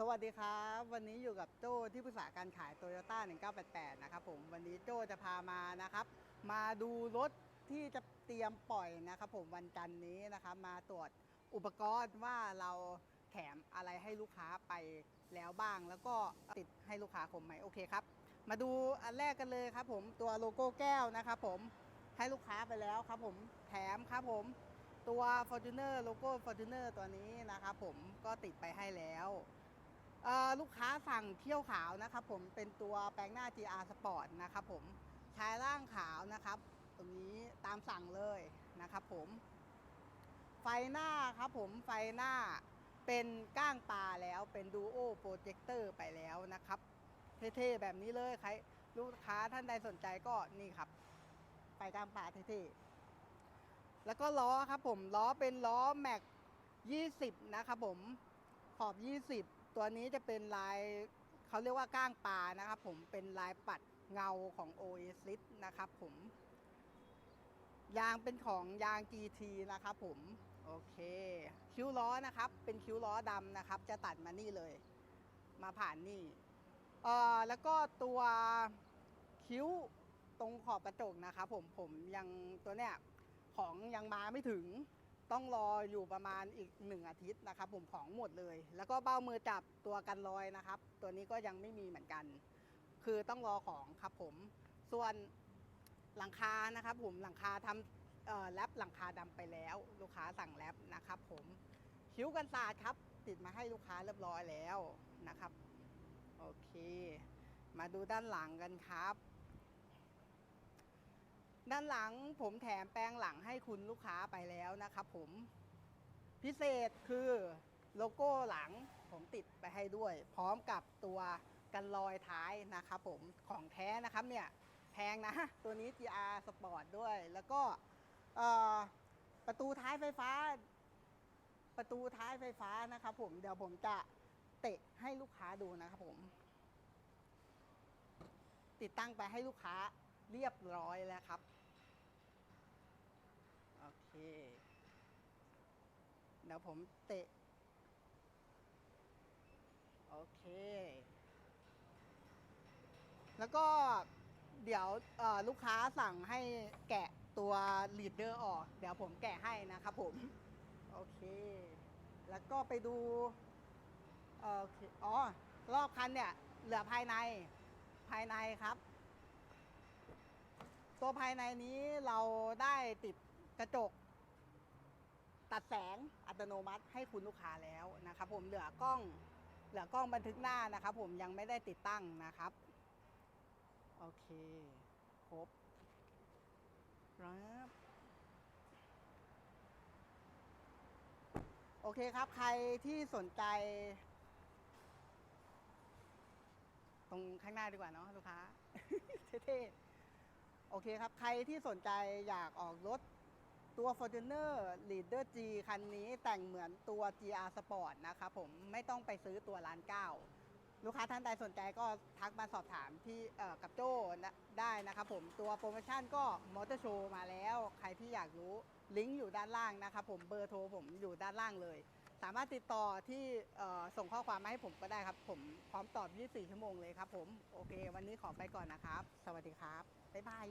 สวัสดีครับ วันนี้อยู่กับโจ้ที่ปรึกษาการขายโตโยต้า1988 นะครับผมวันนี้โจ้จะพามานะครับ มาดูรถที่จะเตรียมปล่อยนะครับ ผมวันจันนี้นะครับ มาตรวจอุปกรณ์ว่าเราแถมอะไรให้ลูกค้าไปแล้วบ้าง แล้วก็ติดให้ลูกค้าคมไหมโอเคครับ มาดูอันแรกกันเลยครับ ผมตัวโลโก้แก้วนะครับ ผมให้ลูกค้าไปแล้วครับ ผมแถมครับผมตัว Fortuner โลโก้ Fortuner ตัวนี้นะครับผมก็ติดไปให้แล้ว ลูกค้าสั่งเที่ยวขาวนะครับผมเป็นตัวแปลงหน้า GR Sport นะครับผมชายร่างขาวนะครับ ตรงนี้ตามสั่งเลยนะครับผม ไฟหน้าครับผมไฟหน้าเป็นก้างตาแล้วเป็นดูโอโปรเจคเตอร์ไปแล้วนะครับ เท่ๆแบบนี้เลยใครลูกค้าท่านใดสนใจก็นี่ครับไฟก้างตาเท่ๆแล้วก็ล้อครับผมล้อเป็นล้อแม็ก20 นะครับผมขอบ 20 ตัวนี้จะเป็นลายเขาเรียกว่าก้างปลานะครับผมเป็นลายปัดเงาของ Oasis นะครับผมยางเป็นของยาง GT นะครับผมโอเคคิ้วล้อนะครับ เป็นคิ้วล้อดำนะครับ จะตัดมานี่เลย มาผ่านนี่เอ่อแล้วก็ตัวคิ้วตรงขอบกระจกนะครับผมผมยังตัวเนี้ยของยังมาไม่ถึง ต้องรออยู่ประมาณอีกหนึ่งอาทิตย์นะครับ ผมของหมดเลย แล้วก็เบ้ามือจับตัวกันรอยนะครับ ตัวนี้ก็ยังไม่มีเหมือนกัน คือต้องรอของครับผมส่วนหลังคานะครับผมหลังคาทำแรปหลังคาดำไปแล้ว ลูกค้าสั่งแรปนะครับ ผมคิ้วกันศาสตร์ครับ ติดมาให้ลูกค้าเรียบร้อยแล้วนะครับ โอเค มาดูด้านหลังกันครับ ด้านหลังผมแถมแปลงหลังให้คุณลูกค้าไปแล้วนะครับผมพิเศษคือโลโก้หลังผมติดไปให้ด้วย พร้อมกับตัวกันรอยท้ายนะครับผมของแท้นะครับเนี่ยแพงนะ ตัวนี้ GR Sport ด้วย แล้วก็ประตูท้ายไฟฟ้า ประตูท้ายไฟฟ้านะครับผมเดี๋ยวผมจะเตะให้ลูกค้าดูนะครับผม ติดตั้งไปให้ลูกค้า เรียบร้อยแล้วครับ โอเค เดี๋ยวผมเตะ โอเค แล้วก็เดี๋ยวลูกค้าสั่งให้แกะตัวลีดเดอร์ออก เดี๋ยวผมแกะให้นะครับผม โอเค แล้วก็ไปดูโอเคอ๋อรอบคันเนี่ย เหลือภายในภายในครับ ตัวภายในนี้เราได้ติดกระจก ตัดแสงอัตโนมัติให้คุณลูกค้าแล้วนะครับ ผมเหลือกล้องเหลือกล้องบันทึกหน้านะครับ ผมยังไม่ได้ติดตั้งนะครับ โอเคครบครับโอเคครับ ใครที่สนใจ ตรงข้างหน้าดีกว่าเนาะลูกค้า เท่ๆ โอเคครับ ใครที่สนใจอยากออกรถตัว Fortuner Leader G คันนี้แต่งเหมือนตัว GR Sport นะครับผมไม่ต้องไปซื้อตัวร้านเก้าลูกค้าท่านใดสนใจก็ทักมาสอบถามที่กับโจ้ได้นะครับผมตัวโปรโมชั่นก็มอเตอร์โชว์มาแล้ว ใครที่อยากรู้ลิงก์อยู่ด้านล่างนะครับผมเบอร์โทรผมอยู่ด้านล่างเลย สามารถติดต่อที่ส่งข้อความมาให้ผมก็ได้ครับ ผมพร้อมตอบ 24 ชั่วโมงเลยครับผม โอเค วันนี้ขอไปก่อนนะครับ สวัสดีครับ บ๊ายบาย